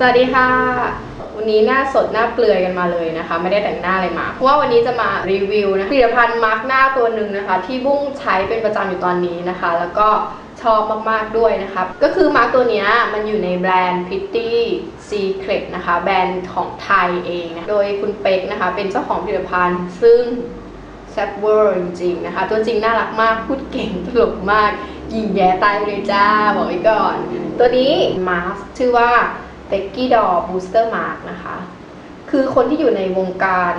สวัสดีค่ะ วันนี้หน้าสดหน้าเปลือยกันมาเลยนะคะ ไม่ได้แต่งหน้าอะไรมา เพราะว่าวันนี้จะมารีวิวนะผลิตภัณฑ์มาร์กหน้าตัวหนึ่งนะคะ ที่บุ้งใช้เป็นประจำอยู่ตอนนี้นะคะ แล้วก็ชอบมาก ๆ ด้วยนะคะก็คือมาร์กตัวนี้มันอยู่ในแบรนด์ Pretty Secret นะคะ แบรนด์ของไทยเองนะโดยคุณเป็กนะคะ เป็นเจ้าของผลิตภัณฑ์ซึ่งแซ่บเวอร์จริง ๆ นะคะ ตัวจริงน่ารักมากพูดเก่งตลกมากยิงแย่ตายเลยจ้าบอกไว้ก่อน ตัวนี้มาสชื่อว่า b e c k y Doll Booster Mask นะคะ คือคนที่อยู่ในวงการ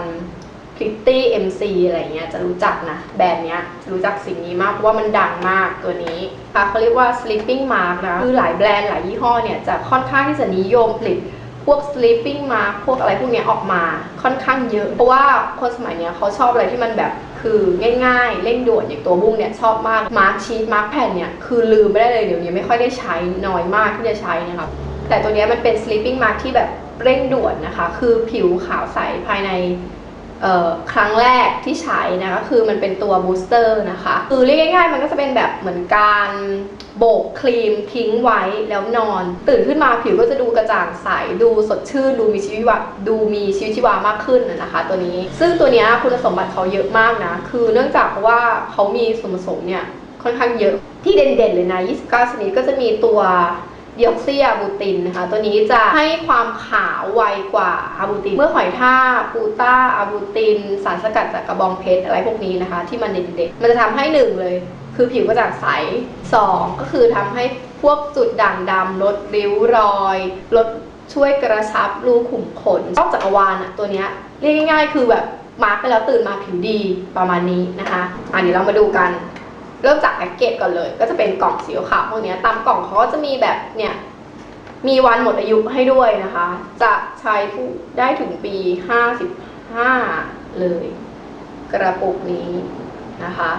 Pretty MC อะไรเงี้ยจะรู้จักนะแบรนด์เนี้ยจะรู้จักสิ่งนี้มากเพราะว่ามันดังมากตัวนี้ค่ะเขาเรียกว่า Sleeping Mask นะคือหลายแบรนด์หลายยี่ห้อเนี่ยจะค่อนข้างที่จะนิยมผลิตพวก sleeping mask พวกอะไรพวกเนี้ยออกมาค่อนข้างเยอะ เพราะว่าคนสมัยเนี้ยเขาชอบอะไรที่มันแบบคือง่ายๆ เร่งด่วนอย่างตัวบุ้งเนี่ยชอบมากมาร์คชีตมาร์คแผ่นเนี่ยคือลืมไม่ได้เลยเดี๋ยวนี้ไม่ค่อยได้ใช้น้อยมากที่จะใช้นะครับ แต่ตัวนี้มันเป็น sleeping mask ที่แบบเร่งด่วนนะคะ คือผิวขาวใสภายในครั้งแรกที่ใช้นะคะคือมันเป็นตัวบูสเตอร์นะคะ คือเรียกง่ายๆ มันก็จะเป็นแบบเหมือนการโบกครีมทิ้งไว้แล้วนอน ตื่นขึ้นมาผิวก็จะดูกระจ่างใส ดูสดชื่น ดูมีชีวิตวาดูมีชีวิตชีวามากขึ้นนะคะ ตัวนี้ ซึ่งตัวนี้คุณสมบัติเขาเยอะมากนะ คือเนื่องจากว่าเขามีส่วนผสมเนี่ยค่อนข้างเยอะที่เด่นๆเลยนะ 29 ชนิดก็จะมีตัว ดีออกซิอะบูตินนะคะ ตัวนี้จะให้ความขาวไวกว่าอะบูติน เมื่อหอยทากปูต้าอะบูติน สารสกัดจากกระบองเพชรอะไรพวกนี้นะคะ ที่มันเด่นๆมันจะทำให้หนึ่งเลย คือผิวกระจ่างใสสองก็คือทำให้พวกจุดด่างดำลดริ้วรอย ลดช่วยกระชับรูขุมขนชอบจักรวาลอะตัวเนี้ยเรียกง่ายๆ คือแบบมาร์กไปแล้วตื่นมาผิวดีประมาณนี้นะคะอะเดี๋ยวเรามาดูกัน เริ่มจากแพ็กเกจก่อนเลย ก็จะเป็นกล่องสีขาวพวกนี้ตามกล่องเขาก็จะมีแบบเนี่ยมีวันหมดอายุให้ด้วยนะคะ จะใช้ได้ถึงปี 55 เลย กระปุกนี้นะคะ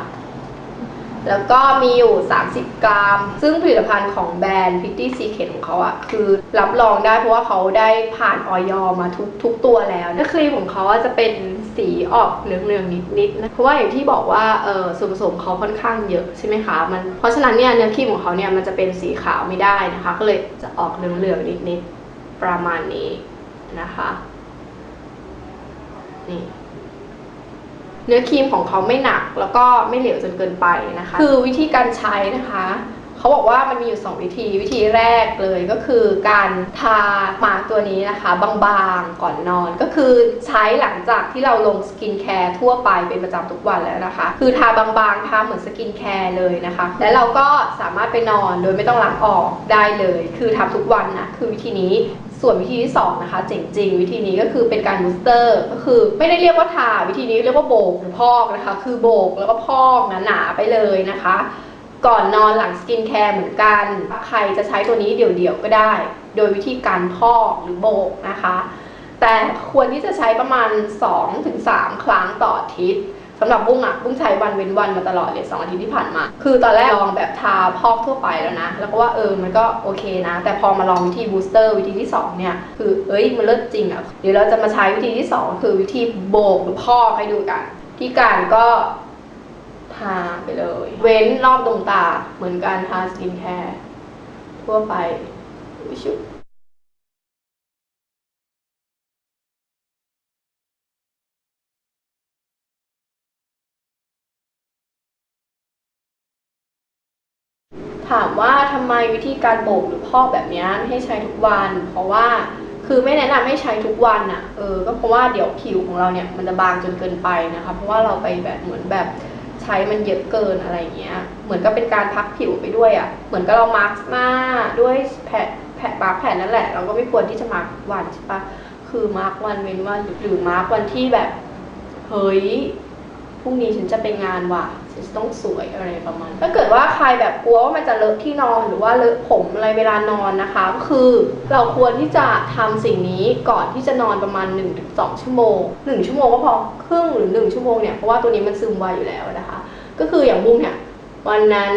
แล้วก็มีอยู่ 30 กรัม ซึ่งผลิตภัณฑ์ของแบรนด์ Pretty Secret ของเขาอะคือรับรองได้เพราะว่าเขาได้ผ่านออยมาทุกทุกตัวแล้วนะครีมของเขาจะเป็น สีออกเหลืองๆนิดๆนะเพราะว่าอย่างที่บอกว่าเออส่วนผสมเขาค่อนข้างเยอะใช่ไหมคะมันเพราะฉะนั้นเนี่ยเนื้อครีมของเขาเนี่ยมันจะเป็นสีขาวไม่ได้นะคะ ก็เลยจะออกเหลืองๆนิดๆประมาณนี้นะคะนี่เนื้อครีมของเขาไม่หนักแล้วก็ไม่เหลวจนเกินไปนะคะ คือวิธีการใช้นะคะ เขาบอกว่ามันมีอยู่ 2 วิธีวิธีแรกเลยก็คือการทามาร์กตัวนี้นะคะ บางๆก่อนนอนก็คือใช้หลังจากที่เราลงสกินแคร์ทั่วไปเป็นประจำทุกวันแล้วนะคะ คือทาบางๆทาเหมือนสกินแคร์เลยนะคะ และเราก็สามารถไปนอนโดยไม่ต้องล้างออกได้เลย คือทำทุกวันนะคือวิธีนี้ส่วนวิธีที่2นะคะเจ๋งจริงวิธีนี้ก็คือเป็นการบูสเตอร์ก็คือไม่ได้เรียกว่าทาวิธีนี้เรียกว่าโบกหรือพอกนะคะ คือโบกแล้วก็พอกหนาๆไปเลยนะคะ ก่อนนอนหลังสกินแคร์เหมือนกัน ใครจะใช้ตัวนี้เดี่ยวๆก็ได้ โดยวิธีการพอกหรือโบกนะคะ แต่ควรที่จะใช้ประมาณ 2-3 ครั้งต่ออาทิตย์สำหรับบุ้งอะบุ้งใช้วันเว้นวันมาตลอดเลยสองอาทิตย์ที่ผ่านมา คือตอนแรกลองแบบทาพอกทั่วไปแล้วนะ แล้วก็ว่าเออมันก็โอเคนะ แต่พอมาลองวิธีบูสเตอร์วิธีที่ 2 เนี่ย คือเอ้ยมันเลิศจริงอะเดี๋ยวเราจะมาใช้วิธีที่ 2 คือวิธีโบกหรือพอกให้ดูกัน ที่การก็ ทาไปเลย เว้นรอบดวงตาเหมือนการทาสกินแคร์ทั่วไปอุ๊ยชุบถามว่าทำไมวิธีการโบกหรือพอกแบบเนี้ยไม่ให้ใช้ทุกวัน เพราะว่าคือไม่แนะนำให้ใช้ทุกวันอะเออก็เพราะว่าเดี๋ยวผิวของเราเนี่ยมันจะบางจนเกินไปนะคะเพราะว่าเราไปแบบเหมือนแบบ ใช้มันเยอะเกินอะไรเงี้ย เหมือนก็เป็นการพักผิวไปด้วยอะ เหมือนก็เรามาร์กหน้าด้วยแผ่นแผ่นมาร์กแผ่นนั่นแหละ เราก็ไม่ควรที่จะมาร์กวันใช่ปะคือมาร์กวันเว้นวันหรือมาร์กวันที่แบบ เฮ้ยพรุ่งนี้ฉันจะไปงานว่ะ จะต้องสวยอะไรประมาณ ถ้าเกิดว่าใครแบบกลัวว่ามันจะเลอะที่นอนหรือว่าเลอะผมอะไรเวลานอนนะคะก็คือเราควรที่จะทำสิ่งนี้ก่อนที่จะนอนประมาณ 1-2 ชั่วโมง 1 ชั่วโมงก็พอครึ่งหรือ 1 ชั่วโมงเนี่ยเพราะว่าตัวนี้มันซึมไวอยู่แล้วนะคะ ก็คืออย่างบุ้งเนี่ยวันนั้น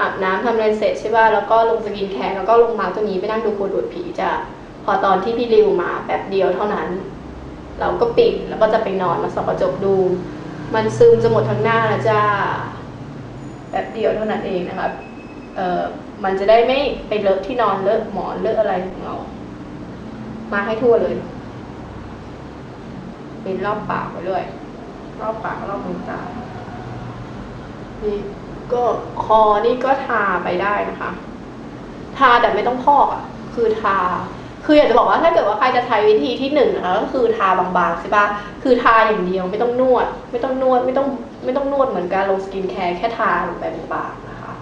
อาบน้ำทำอะไรเสร็จใช่ป่ะแล้วก็ลงสกินแคร์แล้วก็ลงมาตัวนี้ไปนั่งดูโคดูดผีจะพอตอนที่พี่ริวมาแป๊บเดียวเท่านั้น เราก็ปิดแล้วก็จะไปนอนมาส่องกระจกดู มันซึมจะหมดทั้งหน้าแล้วจ้าแบบเดียวเท่านั้นเองนะคะเอ่อมันจะได้ไม่ไปเลอะที่นอนเลอะหมอนเลอะอะไรของเรา มาให้ทั่วเลยเป็นรอบปากไปด้วยรอบปากรอบดวงตานี่ก็คอนี่ก็ทาไปได้นะคะ ทาแต่ไม่ต้องพอกอะ คือทา คืออยากจะบอกว่าถ้าเกิดว่าใครจะใช้วิธีที่หนึ่งนะคะก็คือทาบางๆใช่ปะคือทาอย่างเดียวไม่ต้องนวด ไม่ต้องนวดไม่ต้องไม่ต้องนวดเหมือนการลงสกินแคร์แค่ทาลงไปบางๆนะคะ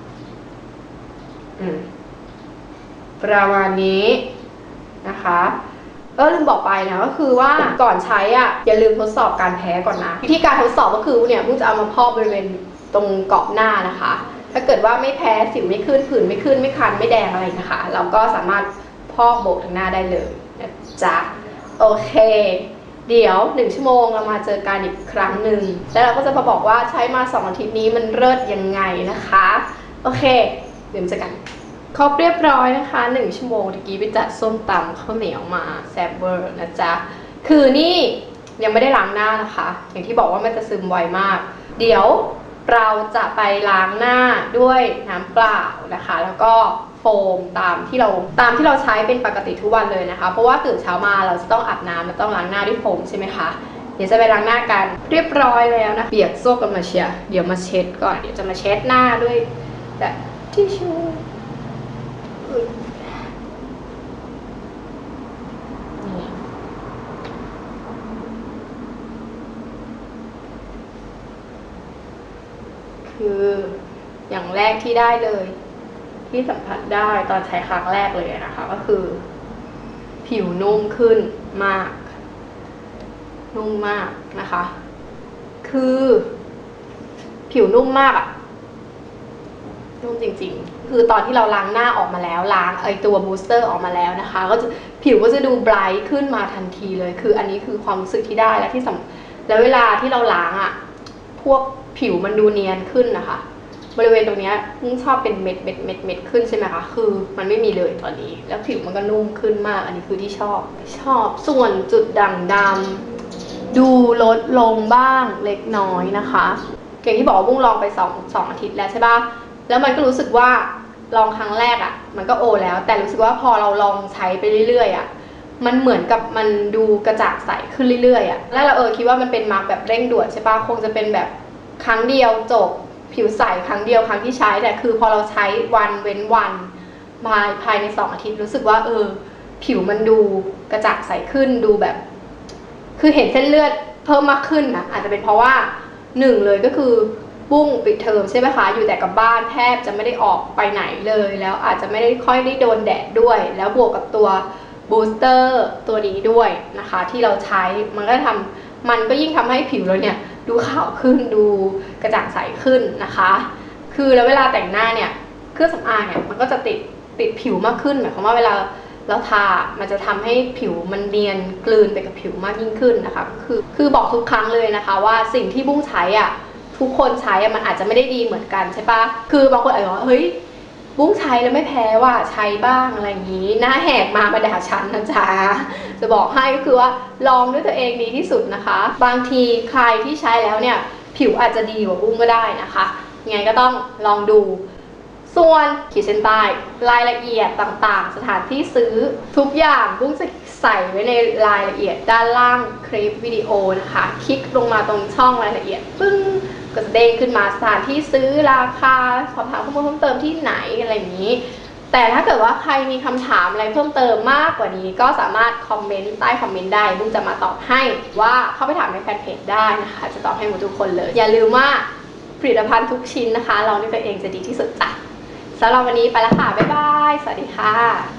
อืมประมาณนี้นะคะก็ลืมบอกไปนะก็คือว่าก่อนใช้อะอย่าลืมทดสอบการแพ้ก่อนนะวิธีการทดสอบก็คือเนี่ยพุ่งจะเอามาพอกบริเวณตรงเกาะหน้านะคะ ถ้าเกิดว่าไม่แพ้สิวไม่ขึ้นผื่นไม่ขึ้นไม่คันไม่แดงอะไรนะคะ เราก็สามารถ พอกโบกทางหน้าได้เลยนะจ๊ะโอเค เดี๋ยวหนึ่งชั่วโมงเรามาเจอกันอีกครั้งหนึ่งแล้วเราก็จะมาบอกว่าใช้มาสองอาทิตย์นี้มันเลิศยังไงนะคะ โอเค เดี๋ยวเจอกันครบเรียบร้อยนะคะหนึ่งชั่วโมงตะกี้ไปจัดส้มตำข้าวเหนียวมาแซ่บเวอร์นะจ๊ะคือนี่ยังไม่ได้ล้างหน้านะคะ อย่างที่บอกว่ามันจะซึมไวมาก เดี๋ยวเราจะไปล้างหน้าด้วยน้ำเปล่านะคะ แล้วก็ โฟมตามที่เราตามที่เราใช้เป็นปกติทุกวันเลยนะคะ เพราะว่าตื่นเช้ามาเราจะต้องอาบน้ำและต้องล้างหน้าด้วยโฟมใช่ไหมคะเดี๋ยวจะไปล้างหน้ากันเรียบร้อยแล้วนะเปียกโซกกันมาเชียร์เดี๋ยวมาเช็ดก่อนเดี๋ยวจะมาเช็ดหน้าด้วยแบบทิชชู่นี่คืออย่างแรกที่ได้เลย ที่สัมผัสได้ตอนใช้ครั้งแรกเลยนะคะ ก็คือ ผิวนุ่มขึ้นมาก นุ่มมากนะคะ คือ ผิวนุ่มมากอะนุ่มจริงๆ คือตอนที่เราล้างหน้าออกมาแล้วล้างไอตัวบูสเตอร์ออกมาแล้วนะคะ ก็จะผิวก็จะดูไบรท์ขึ้นมาทันทีเลย คืออันนี้คือความรู้สึกที่ได้และที่สำแล้วเวลาที่เราล้างอะ่ะ พวกผิวมันดูเนียนขึ้นนะคะ บริเวณตรงเนี้ยพุ่งชอบเป็นเม็ดเม็ดเม็ดเม็ดขึ้นใช่ไหมคะคือ มันไม่มีเลยตอนนี้ แล้วผิวมันก็นุ่มขึ้นมาก อันนี้คือที่ชอบชอบส่วนจุดด่างดำดูลดลงบ้างเล็กน้อยนะคะอย่างที่บอกว่าบุ้งลองไปสองสองอาทิตย์แล้วใช่ปะแล้วมันก็รู้สึกว่าลองครั้งแรกอะ่ะ มันก็โอแล้ว แต่รู้สึกว่าพอเราลองใช้ไปเรื่อยๆอะ่ะมันเหมือนกับมันดูกระจ่างใสขึ้นเรื่อยๆอะ่ะแล้วเราเออคิดว่ามันเป็นมาร์กแบบเร่งด่วนใช่ปะคงจะเป็นแบบครั้งเดียวจบ ผิวใสครั้งเดียวครั้งที่ใช้แต่คือพอเราใช้วันเว้นวันภาภายในสองอาทิตย์รู้สึกว่า เออ ผิวมันดูกระจ่างใสขึ้นดูแบบ คือเห็นเส้นเลือดเพิ่มมากขึ้นนะอาจจะเป็นเพราะว่าหนึ่งเลยก็คือบุ้งปิดเทอมใช่ไหมคะ อยู่แต่กับบ้านแทบจะไม่ได้ออกไปไหนเลย แล้วอาจจะไม่ได้ค่อยได้โดนแดดด้วย แล้วบวกกับตัวบูสเตอร์ตัวนี้ด้วยนะคะ ที่เราใช้มันก็ทำมันก็ยิ่งทำให้ผิวเราเนี่ย ดูขาวขึ้นดูกระจ่างใสขึ้นนะคะ คือแล้วเวลาแต่งหน้าเนี่ยเครื่องสำอางเนี่ยมันก็จะติดติดผิวมากขึ้นหมายความว่าเวลาแล้วทา มันจะทำให้ผิวมันเนียนกลืนไปกับผิวมากยิ่งขึ้นนะคะ คือคือบอกทุกครั้งเลยนะคะ ว่าสิ่งที่บุ้งใช้อะทุกคนใช้อะมันอาจจะไม่ได้ดีเหมือนกันใช่ปะคือบางคนอาจจะบอกเฮ้ย บุ้งใช้แล้วไม่แพ้ว่าใช้บ้างอะไรอย่างนี้ หน้าแหกมามาด่าฉันนะจ๊ะ จะบอกให้ก็คือว่าลองด้วยตัวเองดีที่สุดนะคะ บางทีใครที่ใช้แล้วเนี่ย ผิวอาจจะดีกว่าบุ้งก็ได้นะคะยังไงก็ต้องลองดู ส่วนขีดเส้นใต้รายละเอียดต่างๆ สถานที่ซื้อทุกอย่างบุ้งจะใส่ไว้ในรายละเอียดด้านล่างคลิปวิดีโอนะคะ คลิกลงมาตรงช่องรายละเอียดปึ้ง ก็จะเด้งขึ้นมาสถานที่ซื้อราคาสอบถามข้อมูลเพิ่มเติมที่ไหนอะไรอย่างนี้ แต่ถ้าเกิดว่าใครมีคำถามอะไรเพิ่มเติมมากกว่านี้ก็สามารถคอมเมนต์ใต้คอมเมนต์ได้บุ้งจะมาตอบให้ว่าเข้าไปถามในแฟนเพจได้นะคะจะตอบให้หมดทุกคนเลย อย่าลืมว่าผลิตภัณฑ์ทุกชิ้นนะคะลองด้วยตัวเองจะดีที่สุดจ้ะสำหรับวันนี้ไปแล้วค่ะ บ๊ายบาย สวัสดีค่ะ